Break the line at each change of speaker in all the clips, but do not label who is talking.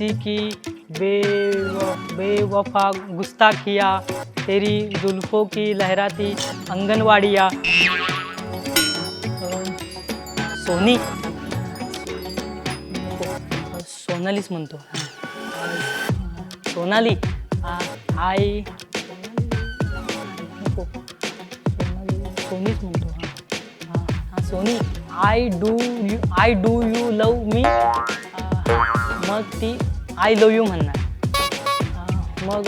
अम, की बे बेवफा गुस्ताखिया तेरी जुल्फों की लहराती आंगनवाड़िया। सोनी। सोनालीच म्हणतो. सोनाली. आय सोनीच म्हणतो हां. Soni. I do you I do you love me मग ती आय लव यू म्हणणार. मग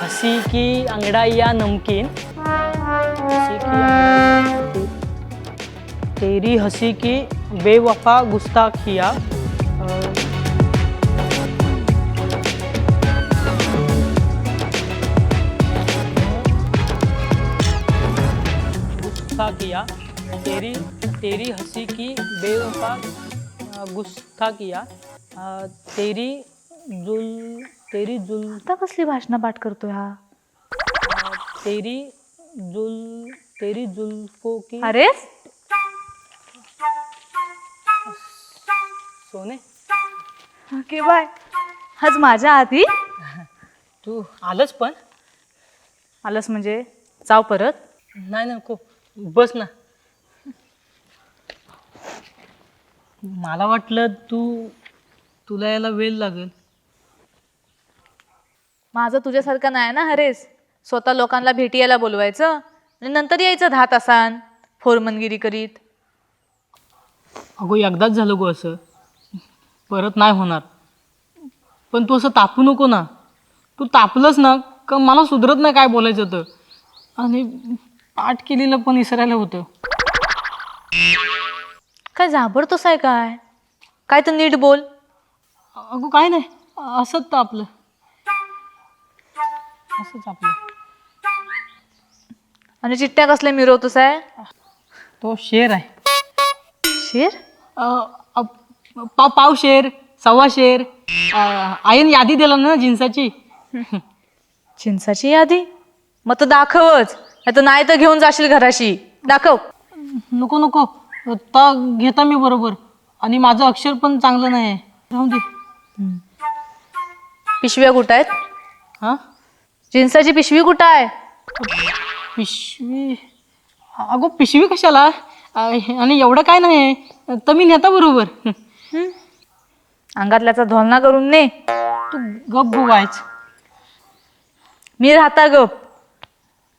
हसी की नमकीन? हसी की अंगड़ाइया- तेरी हंसी की बेवफा गुस्ताखिया अं, गुस्सा किया. तेरी तेरी हंसी की बेवफा गुस्सा किया. अ, तेरी जुल तेरी जुल.
आता कसली भाषणं पाठ करतोय हा?
अ, तेरी जुल तेरी जुल्फों की
अरे?
सोने.
Okay bye. आज माझ्या आधी?
तू आलंच पण?
आलंस म्हणजे? जाऊ परत.
नाही नको. बस ना. मला वाटलं तू तुला यायला वेळ लागेल.
माझं तुझ्यासारखं नाही ना हरेस? स्वतः लोकांना भेटी यायला बोलवायचं आणि नंतर यायचं दहा तासान फोरमनगिरी करीत.
अगो एकदाच झालं गो असं. परत नाही होणार. पण तू असं तापू नको ना. तू तापलंस ना का मला सुधरत नाही काय बोलायचं होतं आणि पाठ केलेलं पण विसरायला होतं.
काय झाबडतोस आहे काय? काय तर नीट बोल.
अगो काय नाही. असंच तर आपलं. असंच आपलं.
आणि चिट्ट्या कसल्या मिरवतोस आहे
तो शेर आहे.
शेर?
अ, अ, पाव पाव शेर सव्वा शेर. आईन यादी दिला ना जिन्साची.
चिंचाची यादी? मग तर दाखवच. नाही तर नाही तर घेऊन जाशील घराशी. दाखव.
नको नको. आता घेता मी बरोबर. आणि माझं अक्षर पण चांगलं नाही आहे राहू दे.
पिशव्या कुठं आहेत?
हां?
जिन्साची पिशवी कुठं आहे?
पिशवी? अगो पिशवी कशाला? आणि एवढं काय नाही तर मी नेता बरोबर.
अंगातल्याचा धोलना करून ने.
तू गप गोवायच
मी राहता गप.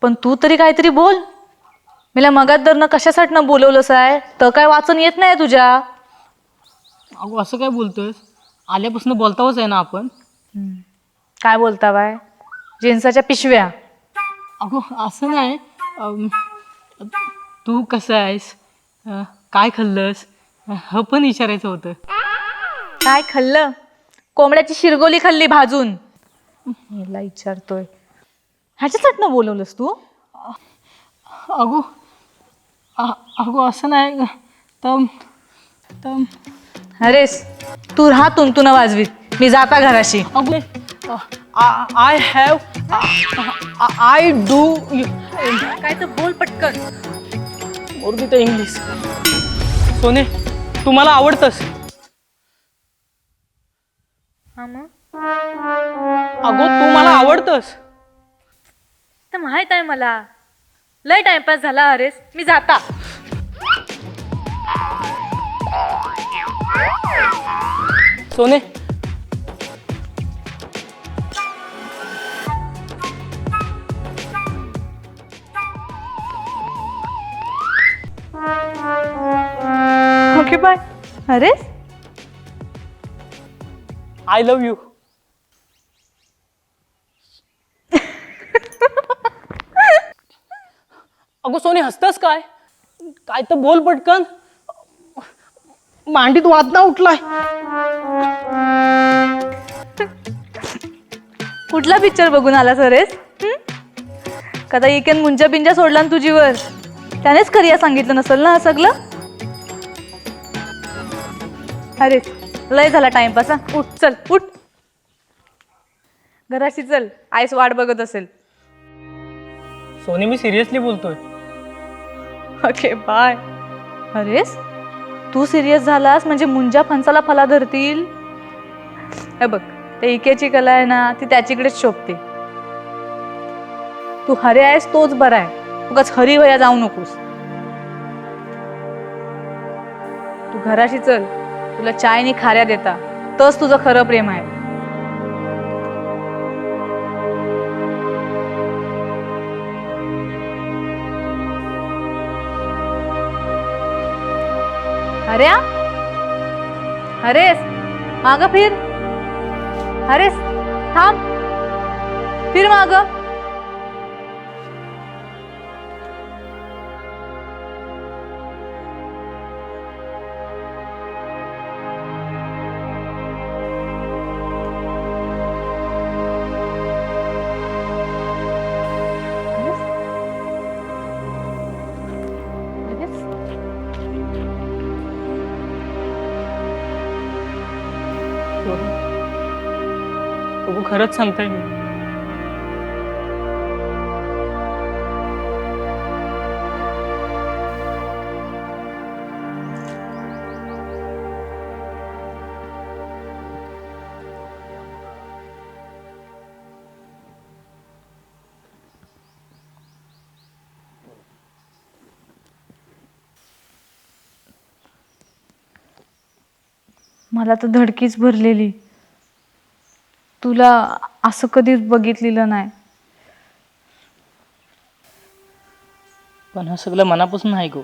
पण तू तरी काहीतरी बोल. मला मगात दरनं कशासाठी न बोलवलंस आहे? तर काय वाचन येत नाही तुझ्या?
अगो असं काय बोलतोयस? आल्यापासून बोलतावच आहे ना आपण.
काय बोलता बाय? जिन्साच्या पिशव्या.
अगो असं नाही. अम, तू कसं आहेस? अ, काय खाल्लंस? ह पण विचारायचं होतं.
काय खाल्लं? कोंबड्याची शिरगोली खाल्ली भाजून. मला विचारतोय. ह्याच्यासाठी न बोलवलंस तू?
अगो अ- अगो असं नाही. तर तर
अरेस तू राहा तुंतुन वाजवीत मी जाता घराशी.
अगो आय हॅव आय डू
काय तर बोल पटकन.
मोरबी तर इंग्लिश सोने तू मला आवडतंस.
हा मग
अगो तू मला आवडतंस.
तर माहीत आहे मला. लय टाइमपास झाला अरेस. मी जाता.
सोने
ओके बाय अरेस
आय लव्ह यू अगो सोने हसतस काय? काय तर बोल पटकन. मांडीत वादना उठलाय.
कुठला पिक्चर बघून आला सरेस? कदा इकेन मुंजा पिंजा सोडला ना तुझीवर? त्यानेच करिया सांगितलं नसेल ना सगळं? अरे लय झाला टाइमपास हा? उठ चल उठ. घराशी चल आईस वाट बघत असेल.
सोने मी सिरियसली बोलतोय.
Okay bye. अरेस तू सिरियस झालास? म्हणजे मुंजा फणसाला फला धरतील? हे बघ ते इकेची कला आहे ना ती त्याच्याकडेच शोभते. तू हरे आहेस तोच बरा आहे. उगाच हरी वया जाऊ नकोस. तू घराशी चल तुला चायनी खाऱ्या देता. तच तुझं खरं प्रेम आहे. हऱ्या हरेस माग फिर. हरेस थांब. फिर माग.
खरंच सांगताय मी.
मला तर धडकीच भरलेली. तुला असं कधीच बघितलेलं नाही.
पण हा सगळं मनापासून आहे गो.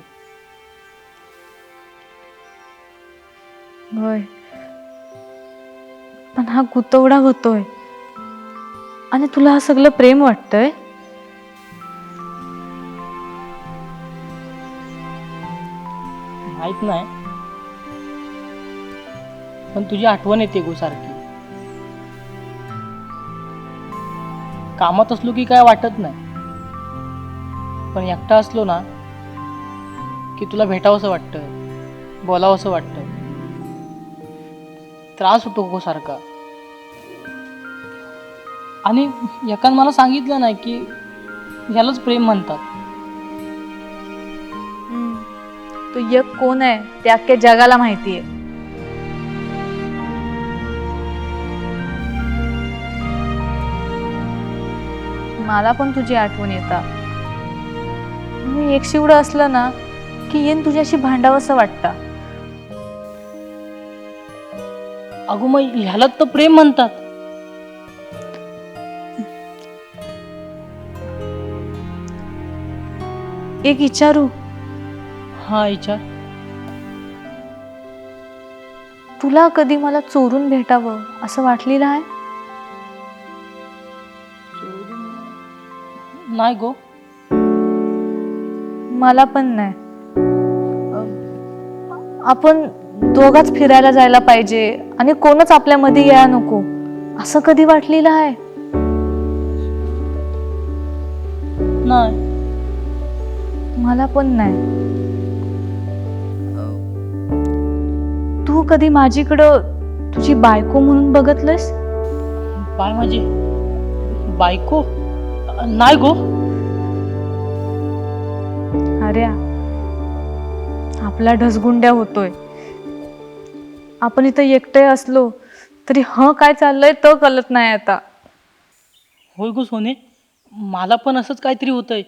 होय. पण हा गुतवडा होतोय. आणि तुला हा सगळं प्रेम वाटतंय?
माहीत नाही. पण तुझी आठवण येते गो सारखी. कामात असलो की काय वाटत नाही. पण एकटा असलो ना की तुला भेटावंसं वाटतं बोलावंसं वाटतं. त्रास होतो गो सारखा. आणि एकान मला सांगितलं नाही की ह्यालाच प्रेम म्हणतात.
तो यक कोण आहे ते अख्ख्या जगाला माहिती आहे मला पण तुझी आठवण येता. मी एक शिवडं असलं ना की येईन तुझ्याशी भांडावंसं वाटतं.
अगो मग ह्यालाच तर प्रेम म्हणतात.
एक विचारू
हा विचार
तुला कधी मला चोरून भेटावं असं वाटलेलं आहे?
नाही गो.
मला पण नाही. अं, आपण दोघाच फिरायला जायला पाहिजे आणि कोणच आपल्या मध्ये यायला नको. असं कधी वाटलेलं आहे?
नाही.
मला पण नाही. तू कधी माझीकडं तुझी बायको म्हणून बघतलंस
बाय माझी बायको? नाही गो.
अरे आपला ढसगुंड्या होतोय. आपण इथं एकटे असलो तरी ह काय चाललंय तर कळत नाही आता.
होय गो सोने मला पण असंच काहीतरी होतंय.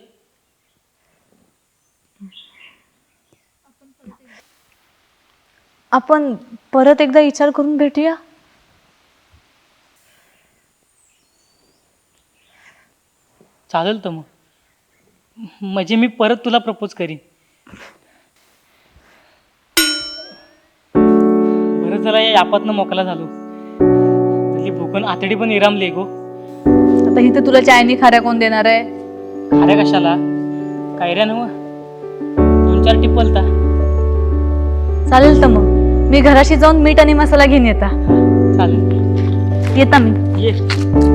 आपण परत एकदा विचार करून भेटूया?
चालेल तर मग. म्हणजे मी परत तुला प्रपोज करीन. बरं झालं या यापातनं मोकळा झालो. तुझी भूकन आतडी पण इरामली गो.
आता इथे तुला चायनी खाऱ्या कोण देणार आहे?
खाऱ्या कशाला? कायऱ्या नव दोन चार टिपलता.
चालेल तर मग. मी घराशी जाऊन मीठ आणि मसाला घेऊन येता.
चालेल.
येता मी.
ये.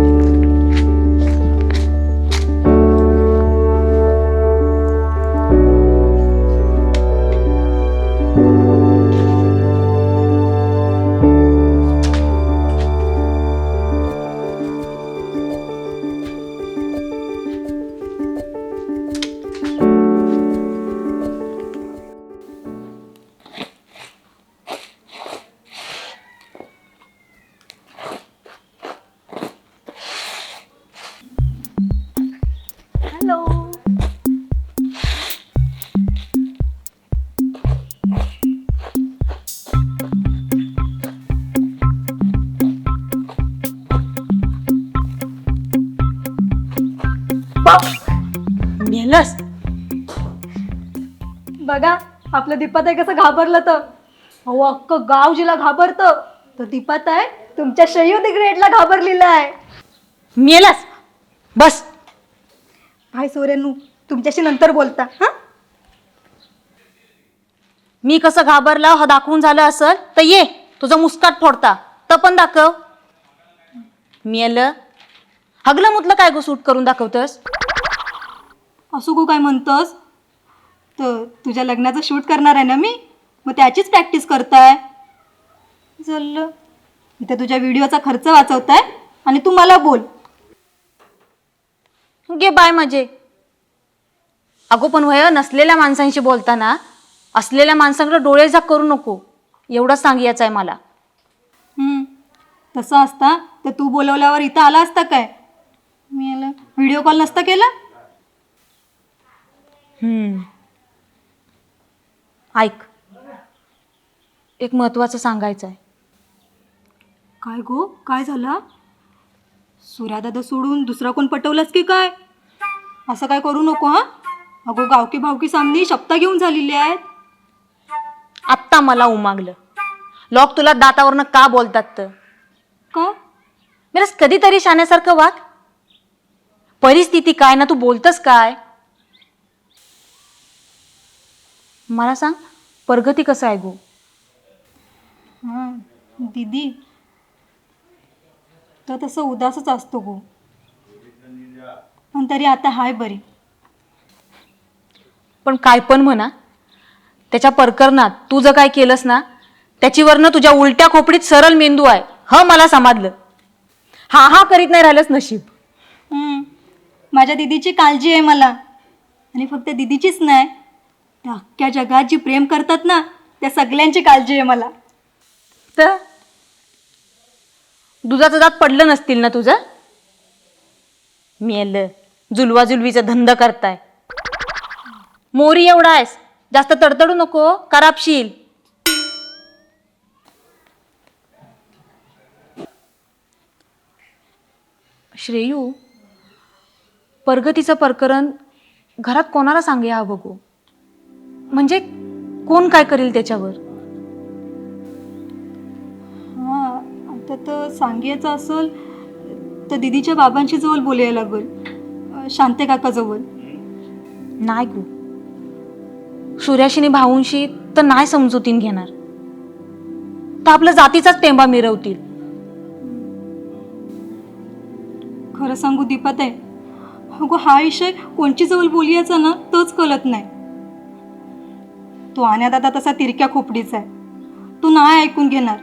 बघा आपलं दीपात आहे कसं घाबरलं तर. अहो अख्खं गाव जिला घाबरतं. तर दीपात आहे तुमच्या शयू ग्रेडला घाबरलेलं आहे.
मेलास. बस.
भाई सोरेनू तुमच्याशी नंतर बोलता हा?
मी कसं घाबरला हा दाखवून झालं असल तर ये तुझा मुस्काट फोडता. तर पण दाखव. मेल. हगलं मुतलं काय गो सूट करून दाखवतस
असू गो काय म्हणतोस? तर तुझ्या लग्नाचं शूट करणार आहे ना मी? मग त्याचीच प्रॅक्टिस करताय. जल्ल. इथे तुझ्या व्हिडिओचा खर्च वाचवताय आणि तू मला बोल.
गे बाय माझे. अगो पण वय नसलेल्या माणसांशी बोलताना असलेल्या माणसांकडे डोळे झाक करू नको. एवढं सांग याचं आहे मला.
हम्म, तसं असता तर तू बोलवल्यावर इथं आला असता काय? मी आला व्हिडिओ कॉल नसता केला?
हम्म. ऐक. एक महत्वाचं सांगायचं आहे.
काय गो? काय झालं? सूर्यादादा सोडून दुसरा कोण पटवलंस की काय? असं काय करू नको हा? अगो गावकी भावकी सामनी शब्द घेऊन झालेली आहेत.
आत्ता मला उमागलं. लोक तुला दातावरनं का बोलतात तर?
का?
मेरस कधीतरी शाण्यासारखं वाग. परिस्थिती काय ना तू बोलतस काय? मला सांग प्रगती कसं आहे गो?
हां दीदी. तर तसं उदासच असतो गो. पण तरी आता हाय बरी.
पण काय पण म्हणा त्याच्या प्रकरणात तू जर काय केलंस ना त्याच्यावरनं तुझ्या उलट्या खोपडीत सरळ मेंदू आहे ह मला समजलं. हा हा करीत नाही राहिलंच नशीब.
हम्म, माझ्या दीदीची काळजी आहे मला. आणि फक्त दीदीचीच नाही. त्या अख्ख्या जगात जी प्रेम करतात ना त्या सगळ्यांची काळजी आहे मला.
तर? दुधाचं दात पडलं नसतील ना तुझं? मेलं. जुलवा जुलवीचा धंदा करताय. मोरी एवढा आहेस. जास्त तडतडू नको करापशील. श्रेयू प्रगतीचं प्रकरण घरात कोणाला सांगूया बघू? म्हणजे कोण काय करेल त्याच्यावर?
हां आता तर सांगायचं असेल तर दीदीच्या बाबांशी जवळ बोलायला लागेल. अं, शांते काकाजवळ
नाही गो. सूर्याशीने भाऊंशी तर नाही समजुतीन घेणार. तर आपल्या जातीचाच टेंबा मिरवतील.
खरं सांगू दीपात आहे अगो हा विषय कोणची जवळ बोलियाचा ना तोच कळत नाही. तो आण्यात आता तसा तिरक्या खोपडीचा आहे. तू नाही ऐकून घेणार.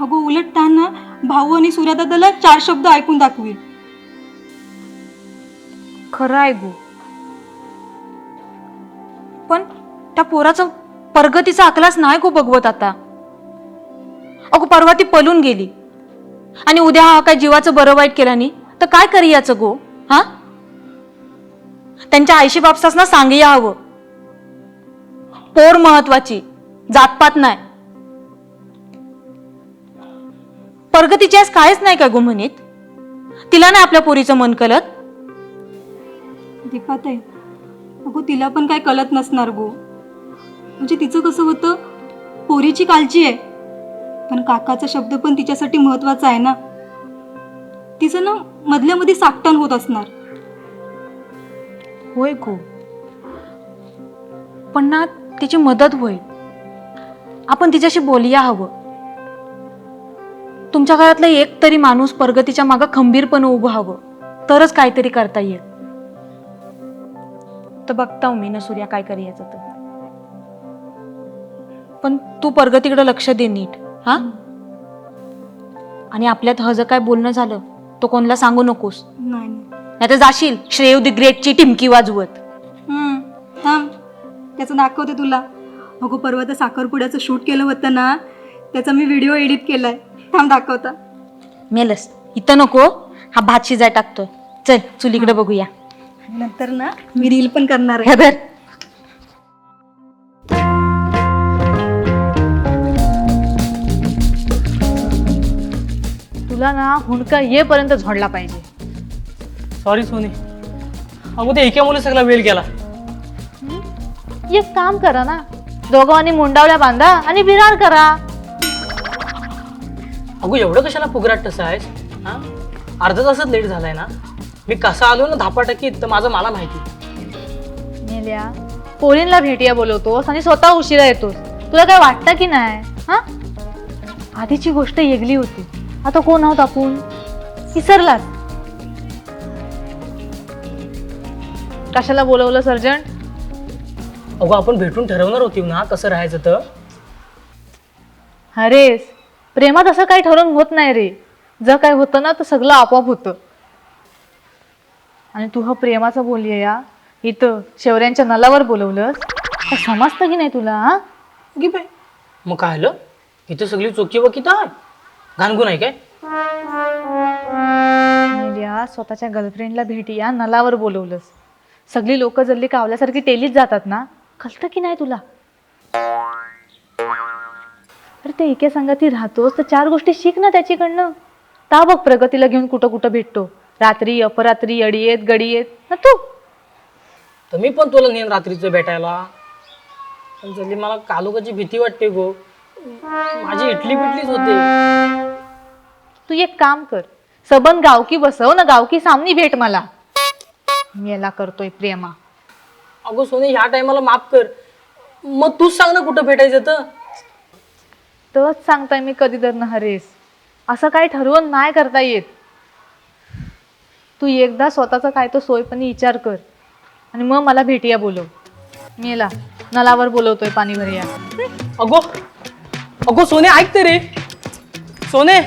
अगो उलट त्यांना भाऊ आणि सूर्यदादाला चार शब्द ऐकून दाखवील.
खरं आहे गो. पण त्या पोराचं प्रगतीचा अकलास नाही गो बघवत आता. अगो परवा ती पलून गेली. आणि उद्या हा काय जीवाचं बरं वाईट केलं नाही तर काय करी याचं गो? हा? त्यांच्या आईशी बापसासना सांगया हवं. पोर महत्वाची जातपात नाही. प्रगतीची आज कायच नाही का गो म्हणीत? तिला नाही आपल्या पोरीचं मन कलत
दीपात आहे अगो तिला पण काय कळत नसणार गो. म्हणजे तिचं कसं होतं? पोरीची काळजी आहे. पण काकाचा शब्द पण तिच्यासाठी महत्त्वाचा आहे ना. तिचं ना मधल्या मध्ये साकटण होत असणार.
होय गो पण ना तिची मदत होईल. आपण तिच्याशी बोलूया हवं. तुमच्या घरातलं एक तरी माणूस प्रगतीच्या मागं खंबीरपणे उभं हवं. तरच काहीतरी करता येईल. तर बघता मी ना सूर्या काय करी याचं तर. पण तू प्रगतीकडे लक्ष दे नीट. हा? आणि आपल्यात हज काय बोलणं झालं तो कोणाला सांगू नकोस.
नाही.
तर जाशील श्रेय दी ग्रेटची टिमकी वाजवत.
हम्म, थांब. त्याचं दाखवते तुला? अगो परवा तर साखरपुड्याचं शूट केलं होतं ना त्याचा मी व्हिडिओ एडिट केलाय. थांब दाखवता.
मेलस इथं नको हा. भात शिजाय टाकतोय. चल चुलीकडे बघूया.
नंतर ना मी रील पण करणार आहे.
हेदर
तुला ना हुंडका येपर्यंत झोडला पाहिजे.
सॉरी सोनी. अगो ते एका मुली सगळा वेळ गेला.
एक काम करा ना. दोघांनी मुंडावल्या बांधा आणि विरार करा.
अगो एवढं कशाला फुगराट तसं आहेस हा? अर्धा तासच लेट झालाय ना? मी कसा आलो ना धापा तर माझं मला माहिती.
मेल्या पोरींला भेटिया बोलवतोस आणि स्वतः उशिरा येतोस. तुला काय वाटतं की नाही? हा? आधीची गोष्ट वेगळी होती. आता कोण आहोत आपण? विसरलास. कशाला बोलवलं सर्जन?
अगो आपण भेटून ठरवणार होती ना कसं राहायचं तर?
अरेस प्रेमात असं काही ठरवून होत नाही रे. जर काय होतं ना तर सगळं आपोआप होतं. आणि तू हा प्रेमाचं बोलली या इथं शेवऱ्यांच्या नलावर बोलवलंस? तर समजतं की नाही तुला हा?
की बाय मग काय आलं? इथे सगळी चोकी वकीत आहे. घाणगुण आहे काय?
स्वतःच्या गर्लफ्रेंडला भेटी या नलावर बोलवलंस. सगळी लोक जल्ली कावल्यासारखी टेलीत जातात ना? कळतं की नाही तुला? अरे ते एके संगती राहतोस तर चार गोष्टी शिक ना त्याच्याकडनं. ता बघ प्रगतीला घेऊन कुठं कुठं भेटतो. रात्री अपरात्री अडीयेत गडीयेत. ना तू?
तर मी पण तुला नेन रात्रीचं भेटायला. पण जल्ली मला कालोकाची भीती वाटते गो. माझी इटली पिटलीच होते.
तू एक काम कर. सबन गावकी बसव ना गावकी सामनी भेट मला. मी याला करतोय प्रेमा.
अगो सोने ह्या टायमाला माफ कर. मग तूच सांग ना कुठं भेटायचं तर.
तच सांगताय मी कधी तर न हरेस. असं काही ठरवून नाही करता येत. तू एकदा स्वतःचा काय तो सोयपणी विचार कर. आणि मग मला भेटिया बोलव. मी याला नलावर बोलवतोय पाणी भरिया.
अगो अगो सोने ऐकते रे. सोने.